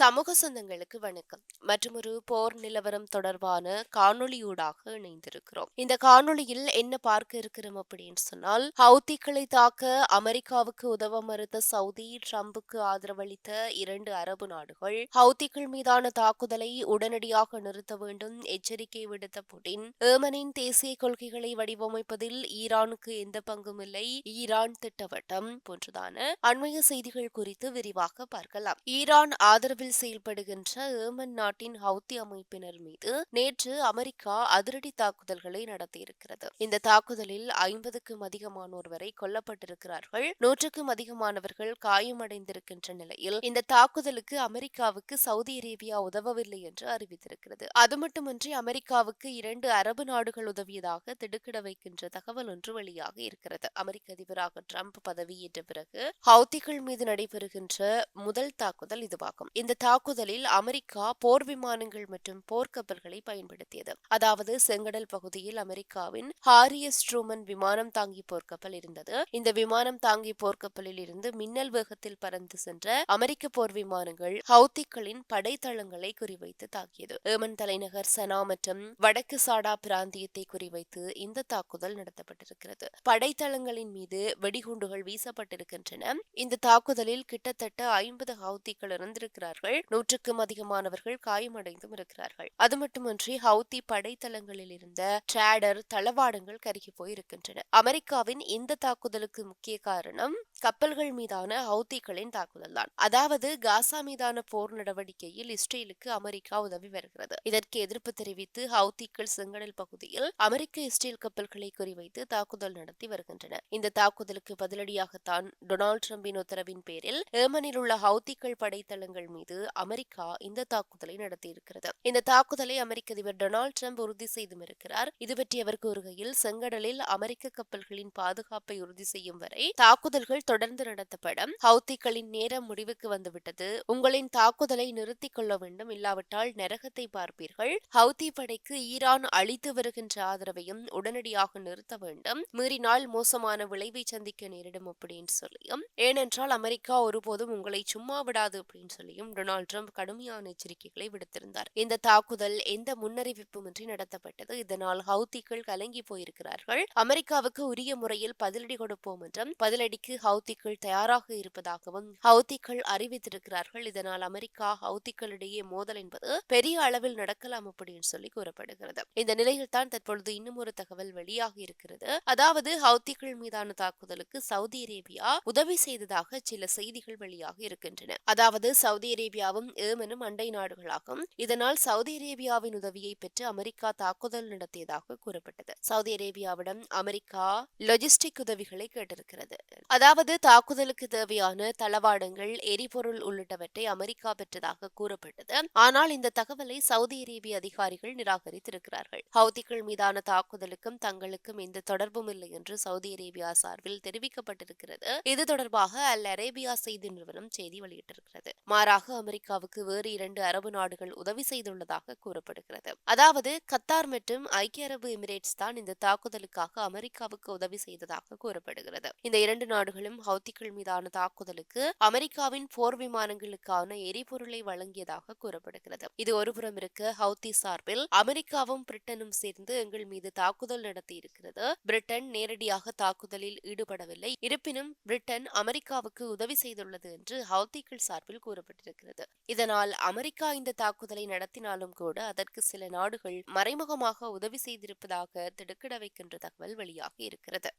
சமூக சொந்தங்களுக்கு வணக்கம். மற்றும் ஒரு போர் நிலவரம் தொடர்பான காணொளியூடாக இணைந்திருக்கிறோம். இந்த காணொளியில் என்ன பார்க்க இருக்கிறோம் அப்படின்னு சொன்னால் ஹவுத்திகளை தாக்க அமெரிக்காவுக்கு உதவ மறுத்த சவுதி ட்ரம்புக்கு ஆதரவளித்த இரண்டு அரபு நாடுகள் ஹவுத்திகள் மீதான தாக்குதலை உடனடியாக நிறுத்த வேண்டும் எச்சரிக்கை விடுத்த புடின் ஏமனின் தேசிய கொள்கைகளை வடிவமைப்பதில் ஈரானுக்கு எந்த பங்கும் இல்லை ஈரான் திட்டவட்டம் போன்றதான அண்மைய செய்திகள் குறித்து விரிவாக பார்க்கலாம். ஈரான் ஆதரவில் ஆதரவில் செயல்படுகின்ற ஏமன் நாட்டின் ஹவுத்தி அமைப்பினர் மீது நேற்று அமெரிக்கா அதிரடி தாக்குதல்களை நடத்தியிருக்கிறது. இந்த தாக்குதலில் ஐம்பதுக்கும் அதிகமானோர் வரை கொல்லப்பட்டிருக்கிறார்கள். நூற்றுக்கும் அதிகமானவர்கள் காயமடைந்திருக்கின்ற நிலையில் இந்த தாக்குதலுக்கு அமெரிக்காவுக்கு சவுதி அரேபியா உதவவில்லை என்று அறிவித்திருக்கிறது. அது மட்டுமின்றி அமெரிக்காவுக்கு இரண்டு அரபு நாடுகள் உதவியதாக திடுக்கிட வைக்கின்ற தகவல் ஒன்று வெளியாக இருக்கிறது. அமெரிக்க அதிபராக டிரம்ப் பதவியேற்ற பிறகு ஹவுத்திகள் மீது நடைபெறுகின்ற முதல் தாக்குதல் இதுவாகும். இந்த தாக்குதலில் அமெரிக்கா போர் விமானங்கள் மற்றும் போர்க்கப்பல்களை பயன்படுத்தியது. அதாவது செங்கடல் பகுதியில் அமெரிக்காவின் ஹாரியஸ் ட்ரூமன் விமானம் தாங்கி போர்க்கப்பல் இருந்தது. இந்த விமானம் தாங்கி போர்க்கப்பலில் இருந்து மின்னல் வேகத்தில் பறந்து சென்ற அமெரிக்க போர் விமானங்கள் ஹவுத்திகளின் படைத்தளங்களை குறிவைத்து தாக்கியது. ஏமன் தலைநகர் சனா மற்றும் வடக்கு சாடா பிராந்தியத்தை குறிவைத்து இந்த தாக்குதல் நடத்தப்பட்டிருக்கிறது. படைத்தளங்களின் மீது வெடிகுண்டுகள் வீசப்பட்டிருக்கின்றன. இந்த தாக்குதலில் கிட்டத்தட்ட ஐம்பது ஹவுத்திகள் இருந்திருக்கிறார்கள் இருக்கிறார்கள் நூற்றுக்கும் அதிகமானவர்கள் காயமடைந்தும் இருக்கிறார்கள். அது மட்டுமின்றி ஹவுத்தி படைத்தளங்களில் இருந்த டிராடர் தளவாடங்கள் கருகி போயிருக்கின்றன. அமெரிக்காவின் இந்த தாக்குதலுக்கு முக்கிய காரணம் கப்பல்கள் மீதான ஹவுத்திகளின் தாக்குதல் தான். அதாவது காசா மீதான போர் நடவடிக்கையில் இஸ்ரேலுக்கு அமெரிக்கா உதவி வருகிறது. இதற்கு எதிர்ப்பு தெரிவித்து ஹவுத்திகள் செங்கடல் பகுதியில் அமெரிக்க இஸ்ரேல் கப்பல்களை குறிவைத்து தாக்குதல் நடத்தி வருகின்றன. இந்த தாக்குதலுக்கு பதிலடியாகத்தான் டொனால்டு டிரம்பின் உத்தரவின் பேரில் ஏமனில் உள்ள ஹவுத்திகள் படைத்தளங்கள் மீது மீது அமெரிக்கா இந்த தாக்குதலை நடத்தியிருக்கிறது. இந்த தாக்குதலை அமெரிக்க அதிபர் டொனால்டு ட்ரம்ப் உறுதி செய்தும் இருக்கிறார். இது பற்றி அவர் கூறுகையில் செங்கடலில் அமெரிக்க கப்பல்களின் பாதுகாப்பை உறுதி செய்யும் வரை தாக்குதல்கள் தொடர்ந்து நடத்தப்படும். ஹவுத்திகளின் நேரம் முடிவுக்கு வந்துவிட்டது. உங்களின் தாக்குதலை நிறுத்திக் கொள்ள வேண்டும். இல்லாவிட்டால் நரகத்தை பார்ப்பீர்கள். ஹவுத்தி படைக்கு ஈரான் அளித்து வருகின்ற ஆதரவையும் உடனடியாக நிறுத்த வேண்டும். மீறினால் மோசமான விளைவை சந்திக்க நேரிடும் அப்படின்னு சொல்லியும் ஏனென்றால் அமெரிக்கா ஒருபோதும் உங்களை சும்மா விடாது அப்படின்னு சொல்லியும் டொனால்ட் ட்ரம்ப் கடுமையான எச்சரிக்கைகளை விடுத்திருந்தார். இந்த தாக்குதல் எந்த முன்னறிவிப்புமின்றி நடத்தப்பட்டது? இதனால் ஹவுத்திகள் கலங்கி போயிருக்கிறார்கள். அமெரிக்காவுக்கு உரிய முறையில் பதிலடி கொடுப்போம் என்றும் பதிலடிக்கு ஹவுத்திகள் தயாராக இருப்பதாகவும் ஹவுத்திகள் அறிவித்திருக்கிறார்கள். இதனால் அமெரிக்கா ஹவுத்திகளிடையே மோதல் என்பது பெரிய அளவில் நடக்கலாம் அப்படின்னு சொல்லி கூறப்படுகிறது. இந்த நிலையில் தான் தற்பொழுது இன்னும் ஒரு தகவல் வெளியாக இருக்கிறது. அதாவது ஹவுத்திகள் மீதான தாக்குதலுக்கு சவுதி அரேபியா உதவி செய்ததாக சில செய்திகள் வெளியாக இருக்கின்றன. அதாவது சவுதி அரேபியா அரேபியாவும் ஏமனும் அண்டை நாடுகளாகும். இதனால் சவுதி அரேபியாவின் உதவியை பெற்று அமெரிக்கா தாக்குதல் நடத்தியதாக கூறப்பட்டது. சவுதி அரேபியாவிடம் அமெரிக்கா லொஜிஸ்டிக் உதவிகளை கேட்டிருக்கிறது. அதாவது தாக்குதலுக்கு தேவையான தளவாடங்கள் எரிபொருள் உள்ளிட்டவற்றை அமெரிக்கா பெற்றதாக கூறப்பட்டது. ஆனால் இந்த தகவலை சவுதி அரேபிய அதிகாரிகள் நிராகரித்திருக்கிறார்கள். ஹவுதிகள் மீதான தாக்குதலுக்கும் தங்களுக்கும் எந்த தொடர்பும் இல்லை என்று சவுதி அரேபியா சார்பில் தெரிவிக்கப்பட்டிருக்கிறது. இது தொடர்பாக அல் அரேபியா செய்தி நிறுவனம் செய்தி வெளியிட்டிருக்கிறது. மாறாக அமெரிக்காவுக்கு வேறு இரண்டு அரபு நாடுகள் உதவி செய்துள்ளதாக கூறப்படுகிறது. அதாவது கத்தார் மற்றும் ஐக்கிய அரபு எமிரேட்ஸ் தான் இந்த தாக்குதலுக்காக அமெரிக்காவுக்கு உதவி செய்ததாக கூறப்படுகிறது. இந்த இரண்டு நாடுகளும் ஹவுத்திகள் மீதான தாக்குதலுக்கு அமெரிக்காவின் போர் விமானங்களுக்கான எரிபொருளை வழங்கியதாக கூறப்படுகிறது. இது ஒருபுறம் இருக்க ஹவுத்தி சார்பில் அமெரிக்காவும் பிரிட்டனும் சேர்ந்து எங்கள் மீது தாக்குதல் நடத்தி இருக்கிறது. பிரிட்டன் நேரடியாக தாக்குதலில் ஈடுபடவில்லை. இருப்பினும் பிரிட்டன் அமெரிக்காவுக்கு உதவி செய்துள்ளது என்று ஹவுத்திகள் சார்பில் கூறப்பட்டிருக்கிறது. இருந்தது இதனால் அமெரிக்கா இந்த தாக்குதலை நடத்தினாலும் கூட அதற்கு சில நாடுகள் மறைமுகமாக உதவி செய்திருப்பதாக திடுக்கிட வைக்கின்ற தகவல் வெளியாகி இருக்கிறது.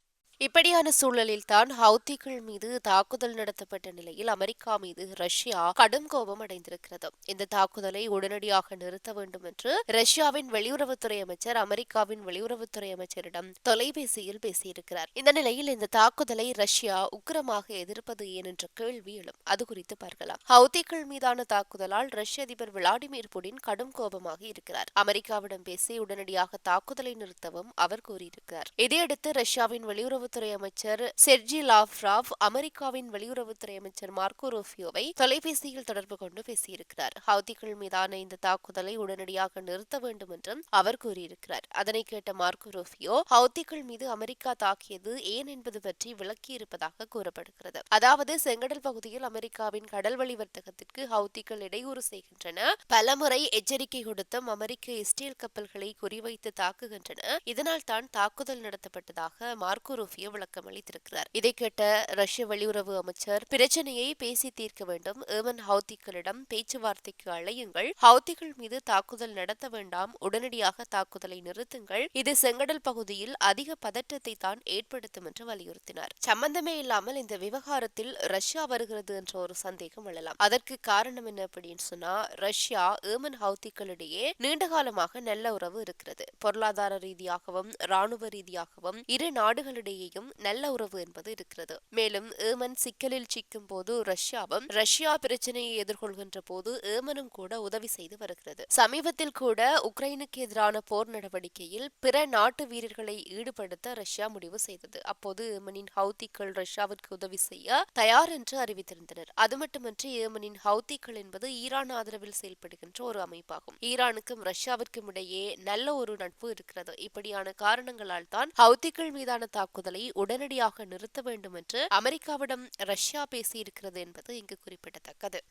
இப்படியான சூழலில் தான் ஹவுத்திகள் மீது தாக்குதல் நடத்தப்பட்ட நிலையில் அமெரிக்கா மீது ரஷ்யா கடும் கோபம் அடைந்திருக்கிறது. இந்த தாக்குதலை உடனடியாக நிறுத்த வேண்டும் என்று ரஷ்யாவின் வெளியுறவுத்துறை அமைச்சர் அமெரிக்காவின் வெளியுறவுத்துறை அமைச்சரிடம் தொலைபேசியில் பேசியிருக்கிறார். இந்த நிலையில் இந்த தாக்குதலை ரஷ்யா உக்கிரமாக எதிர்ப்பது ஏன் என்ற கேள்வி எழும். அது குறித்து பார்க்கலாம். ஹவுத்திகள் மீதான தாக்குதலால் ரஷ்ய அதிபர் விளாடிமிர் புடின் கடும் கோபமாக இருக்கிறார். அமெரிக்காவிடம் பேசி உடனடியாக தாக்குதலை நிறுத்தவும் அவர் கூறியிருக்கிறார். இதையடுத்து ரஷ்யாவின் வெளியுறவு வெளியுறவுத்துறை அமைச்சர் செர்ஜி லாவ்ராவ் அமெரிக்காவின் வெளியுறவுத்துறை அமைச்சர் மார்க்கோ ரூபியோவை தொலைபேசியில் தொடர்பு கொண்டு பேசியிருக்கிறார். ஹவுதிகள் மீதான இந்த தாக்குதலை உடனடியாக நிறுத்த வேண்டும் என்றும் அவர் கூறியிருக்கிறார். அதனை கேட்ட மார்க்கோ ரூபியோ ஹவுதிகள் மீது அமெரிக்கா தாக்கியது ஏன் என்பது பற்றி விளக்கியிருப்பதாக கூறப்படுகிறது. அதாவது செங்கடல் பகுதியில் அமெரிக்காவின் கடல்வழி வர்த்தகத்திற்கு ஹவுதிகள் இடையூறு செய்கின்றன. பலமுறை எச்சரிக்கை கொடுத்தும் அமெரிக்க இஸ்ரேல் கப்பல்களை குறிவைத்து தாக்குகின்றன. இதனால் தான் தாக்குதல் நடத்தப்பட்டதாக மார்க்கோ சோஃபியா விளக்கம் அளித்திருக்கிறார். இதை கேட்ட ரஷ்ய வெளியுறவு அமைச்சர் பிரச்சனையை பேசி தீர்க்க வேண்டும். ஏமன் ஹவுத்திகளிடம் பேச்சுவார்த்தைக்கு அழையுங்கள். ஹவுத்திகள் மீது தாக்குதல் நடத்த வேண்டாம். உடனடியாக தாக்குதலை நிறுத்துங்கள். இது செங்கடல் பகுதியில் அதிக பதற்றத்தை தான் ஏற்படுத்தும் என்று வலியுறுத்தினார். சம்பந்தமே இல்லாமல் இந்த விவகாரத்தில் ரஷ்யா வருகிறது என்ற ஒரு சந்தேகம் எழலாம். அதற்கு காரணம் என்ன அப்படின்னு சொன்னா ரஷ்யா ஏமன் ஹவுத்திகளிடையே நீண்ட காலமாக நல்ல உறவு இருக்கிறது. பொருளாதார ரீதியாகவும் ராணுவ ரீதியாகவும் இரு நாடுகளிடையே இடையேயும் நல்ல உறவு என்பது இருக்கிறது. மேலும் ஏமன் சிக்கலில் சிக்கும் போது ரஷ்யாவும் ரஷ்யா பிரச்சனையை எதிர்கொள்கின்ற போது ஏமனும் கூட உதவி செய்து வருகிறது. சமீபத்தில் கூட உக்ரைனுக்கு எதிரான போர் நடவடிக்கையில் பிற நாட்டு வீரர்களை ஈடுபடுத்த ரஷ்யா முடிவு செய்தது. அப்போது ஏமனின் ஹவுத்திகள் ரஷ்யாவிற்கு உதவி செய்ய தயார் என்று அறிவித்திருந்தனர். அது மட்டுமன்றி ஏமனின் ஹவுத்திகள் என்பது ஈரான் ஆதரவில் செயல்படுகின்ற ஒரு அமைப்பாகும். ஈரானுக்கும் ரஷ்யாவிற்கும் இடையே நல்ல ஒரு நட்பு இருக்கிறது. இப்படியான காரணங்களால் தான் ஹவுத்திகள் மீதான தாக்குதல் உடனடியாக நிறுத்த வேண்டும் என்று அமெரிக்காவிடம் ரஷ்யா பேசியிருக்கிறது என்பது இங்கு குறிப்பிடத்தக்கது.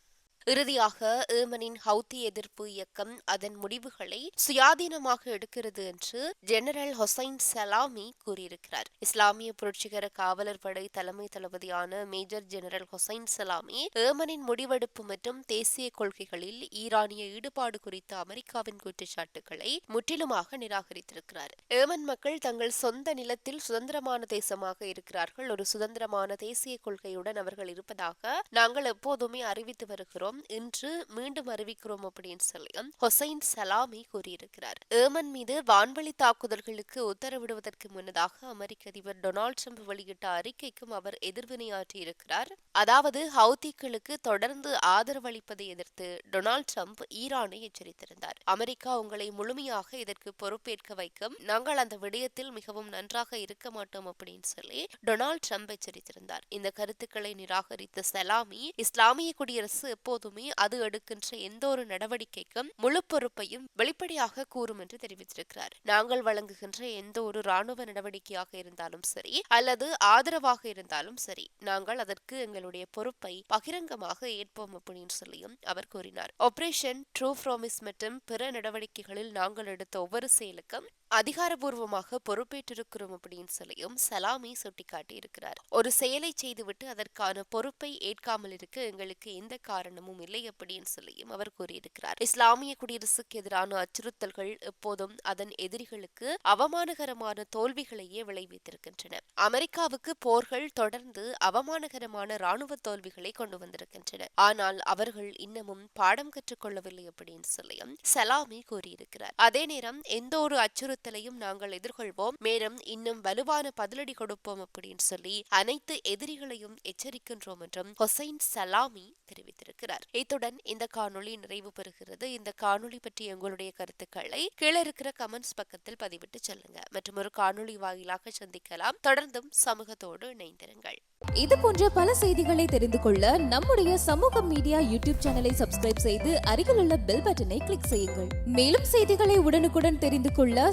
இறுதியாக ஏமனின் ஹவுத்தி எதிர்ப்பு இயக்கம் அதன் முடிவுகளை சுயாதீனமாக எடுக்கிறது என்று ஜெனரல் ஹொசைன் சலாமி கூறியிருக்கிறார். இஸ்லாமிய புரட்சிகர காவலர் படை தலைமை தளபதியான மேஜர் ஜெனரல் ஹொசைன் சலாமி ஏமனின் முடிவெடுப்பு மற்றும் தேசிய கொள்கைகளில் ஈரானிய ஈடுபாடு குறித்த அமெரிக்காவின் குற்றச்சாட்டுகளை முற்றிலுமாக நிராகரித்திருக்கிறார். ஏமன் மக்கள் தங்கள் சொந்த நிலத்தில் சுதந்திரமான தேசமாக இருக்கிறார்கள். ஒரு சுதந்திரமான தேசிய கொள்கையுடன் அவர்கள் இருப்பதாக நாங்கள் எப்போதுமே அறிவித்து வருகிறோம். இன்று மீண்டும் அறிவிக்கிறோம் அப்படின்னு சொல்லி ஹொசைன் சலாமி கூறியிருக்கிறார். ஏமன் மீது வான்வழி தாக்குதல்களுக்கு உத்தரவிடுவதற்கு முன்னதாக அமெரிக்க அதிபர் டொனால்ட் ட்ரம்ப் வெளியிட்ட அறிக்கைக்கும் அவர் எதிர்வினையாற்றியிருக்கிறார் அதாவது ஹவுதிகளுக்கு தொடர்ந்து ஆதரவு அளிப்பதை எதிர்த்து டொனால்ட் ட்ரம்ப் ஈரானை எச்சரித்திருந்தார். அமெரிக்கா உங்களை முழுமையாக இதற்கு பொறுப்பேற்க வைக்கும். நாங்கள் அந்த விடயத்தில் மிகவும் நன்றாக இருக்க மாட்டோம் அப்படின்னு சொல்லி டொனால்ட் ட்ரம்ப் எச்சரித்திருந்தார். இந்த கருத்துக்களை நிராகரித்த சலாமி இஸ்லாமிய குடியரசு எப்போது எப்போதுமே அது எடுக்கின்ற எந்த ஒரு நடவடிக்கைக்கும் முழு பொறுப்பையும் வெளிப்படையாக கூறும் என்று தெரிவித்திருக்கிறார். நாங்கள் வழங்குகின்ற எந்த ஒரு ராணுவ நடவடிக்கையாக இருந்தாலும் சரி அல்லது ஆதரவாக இருந்தாலும் சரி நாங்கள் அதற்கு எங்களுடைய பொறுப்பை பகிரங்கமாக ஏற்போம் அப்படின்னு சொல்லியும் அவர் கூறினார். ஆபரேஷன் ட்ரூ ப்ராமிஸ் மற்றும் பிற நடவடிக்கைகளில் நாங்கள் எடுத்த ஒவ்வொரு செயலுக்கும் அதிகாரபூர்வமாக பொறுப்பேற்றிருக்கிறோம் அப்படின்னு சொல்லியும் சலாமி சுட்டிக்காட்டி இருக்கிறார் ஒரு செயலை செய்துவிட்டு அதற்கான பொறுப்பை ஏற்காமல் இருக்க எங்களுக்கு எந்த காரணமும் இல்லை அப்படின்னு சொல்லியும் அவர் கூறியிருக்கிறார். இஸ்லாமிய குடியரசுக்கு எதிரான அச்சுறுத்தல்கள் எப்போதும் அதன் எதிரிகளுக்கு அவமானகரமான தோல்விகளையே விளைவித்திருக்கின்றன. அமெரிக்காவுக்கு போர்கள் தொடர்ந்து அவமானகரமான ராணுவ தோல்விகளை கொண்டு வந்திருக்கின்றன. ஆனால் அவர்கள் இன்னமும் பாடம் கற்றுக்கொள்ளவில்லை அப்படின்னு சொல்லியும் சலாமி கூறியிருக்கிறார். அதே நேரம் எந்த ஒரு அச்சுறுத்தலையும் நாங்கள் எதிர்கொள்வோம். மேலும் இன்னும் வலுவான பதிலடி கொடுப்போம் அப்படின்னு சொல்லி அனைத்து எதிரிகளையும் எச்சரிக்கின்றோம் என்றும் ஹொசைன் சலாமி தெரிவித்திருக்கிறார். இத்துடன் இந்த காணொளி நிறைவு பெறுகிறது. இந்த காணொளி பற்றி உங்களுடைய கருத்துக்களை கீழே இருக்கிற கமெண்ட்ஸ் பக்கத்தில் பதிவிட்டு செல்லுங்க. மற்றும் ஒரு காணொளி வாயிலாக சந்திக்கலாம். தொடர்ந்தும் சமூகத்தோடு இணைந்திருங்கள். இது போன்ற பல செய்திகளை தெரிந்து கொள்ள நம்முடைய சமூக மீடியா யூடியூப் சேனலை சப்ஸ்கிரைப் செய்து அருகிலுள்ள பெல் பட்டனை கிளிக் செய்யுங்கள். மேலும் செய்திகளை உடனுக்குடன் தெரிந்து கொள்ள